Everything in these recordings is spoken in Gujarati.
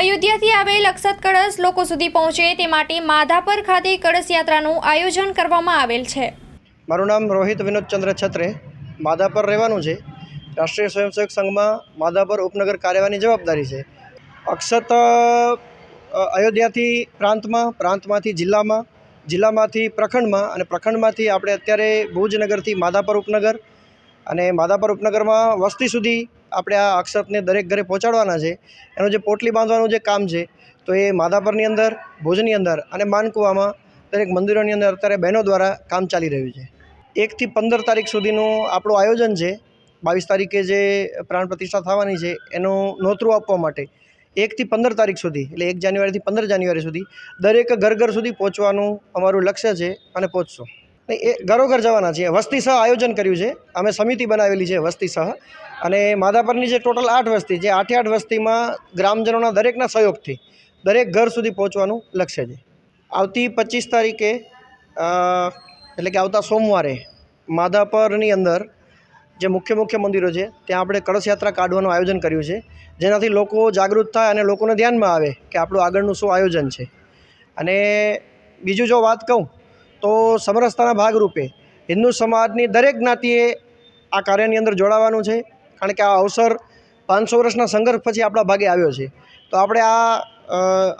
અયોધ્યાથી આવેલ અક્ષત કળશ લોકો સુધી પહોંચે તે માટે માધાપર ખાતે કળશ યાત્રાનું આયોજન કરવામાં આવેલ છે. મારું નામ રોહિત વિનોદચંદ્ર છત્રે. માધાપર રહેવાનું છે. રાષ્ટ્રીય સ્વયંસેવક સંઘમાં માધાપર ઉપનગર કાર્યવાહીની જવાબદારી છે. અક્ષત અયોધ્યાથી પ્રાંતમાં, પ્રાંતમાંથી જિલ્લામાં, જિલ્લામાંથી પ્રખંડમાં અને પ્રખંડમાંથી આપણે અત્યારે ભુજનગરથી માધાપર ઉપનગર અને માધાપર ઉપનગરમાં વસ્તી સુધી આપણે આ અક્ષતને દરેક ઘરે પહોંચાડવાના છે, એનું જે પોટલી બાંધવાનું જે કામ છે, તો એ માધાપરની અંદર, ભુજની અંદર અને માનકુવામાં દરેક મંદિરોની અંદર અત્યારે બહેનો દ્વારા કામ ચાલી રહ્યું છે. એકથી પંદર તારીખ સુધીનું આપણું આયોજન છે, બાવીસ તારીખે જે પ્રાણ પ્રતિષ્ઠા થવાની છે, એનું નોતરું આપવા માટે. એકથી પંદર તારીખ સુધી, એટલે એક જાન્યુઆરીથી પંદર જાન્યુઆરી સુધી દરેક ઘર ઘર સુધી પહોંચવાનું અમારું લક્ષ્ય છે અને પહોંચશું. એ ઘરોઘર જવાના છીએ. વસ્તી સહ આયોજન કર્યું છે. અમે સમિતિ બનાવેલી છે વસ્તી સહ. અને માધાપરની જે ટોટલ આઠ વસ્તી જે આઠે આઠ વસ્તીમાં ગ્રામજનોના દરેકના સહયોગથી દરેક ઘર સુધી પહોંચવાનું લક્ષ્ય છે. આવતી પચીસ તારીખે એટલે કે આવતા સોમવારે માધાપરની અંદર જે મુખ્ય મુખ્ય મંદિરો છે, ત્યાં આપણે કળશ યાત્રા કાઢવાનું આયોજન કર્યું છે. જેનાથી લોકો જાગૃત થાય અને લોકોને ધ્યાનમાં આવે કે આપણું આગળનું શું આયોજન છે. અને બીજું જો વાત કહું તો સમરસતાના ભાગરૂપે હિન્દુ સમાજની દરેક જ્ઞાતિએ આ કાર્યની અંદર જોડાવાનું છે. કારણ કે આ અવસર પાંચસો વર્ષના સંઘર્ષ પછી આપણા ભાગે આવ્યો છે. તો આપણે આ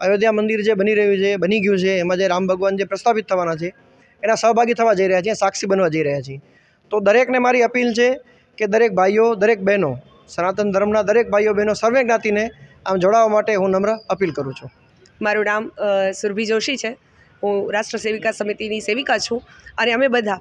અયોધ્યા મંદિર જે બની રહ્યું છે, બની ગયું છે, એમાં જે રામ ભગવાન જે પ્રસ્થાપિત થવાના છે, એના સહભાગી થવા જઈ રહ્યા છીએ સાક્ષી બનવા જઈ રહ્યા છીએ તો દરેકને મારી અપીલ છે કે દરેક ભાઈઓ, દરેક બહેનો, સનાતન ધર્મના દરેક ભાઈઓ, બહેનો, સર્વે જ્ઞાતિને આમ જોડાવા માટે હું નમ્ર અપીલ કરું છું. મારું નામ સુરભી જોશી છે. હું રાષ્ટ્ર સેવિકા સમિતિની સેવિકા છું અને અમે બધા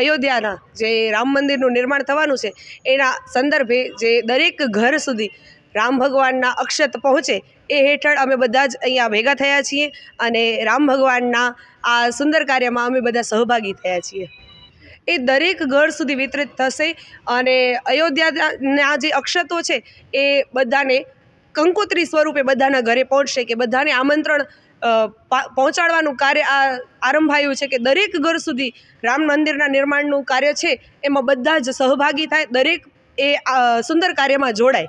અયોધ્યાના જે રામ મંદિરનું નિર્માણ થવાનું છે, એના સંદર્ભે જે દરેક ઘર સુધી રામ ભગવાનના અક્ષત પહોંચે, એ હેઠળ અમે બધા જ અહીંયા ભેગા થયા છીએ અને રામ ભગવાનના આ સુંદર કાર્યમાં અમે બધા સહભાગી થયા છીએ. એ દરેક ઘર સુધી વિતરિત થશે અને અયોધ્યાના જે અક્ષતો છે, એ બધાને કંકોત્રી સ્વરૂપે બધાના ઘરે પહોંચશે કે બધાને આમંત્રણ પહોંચાડવાનું કાર્ય આ આરંભાયું છે કે દરેક ઘર સુધી રામ મંદિરના નિર્માણનું કાર્ય છે, એમાં બધા જ સહભાગી થાય, દરેક એ સુંદર કાર્યમાં જોડાય.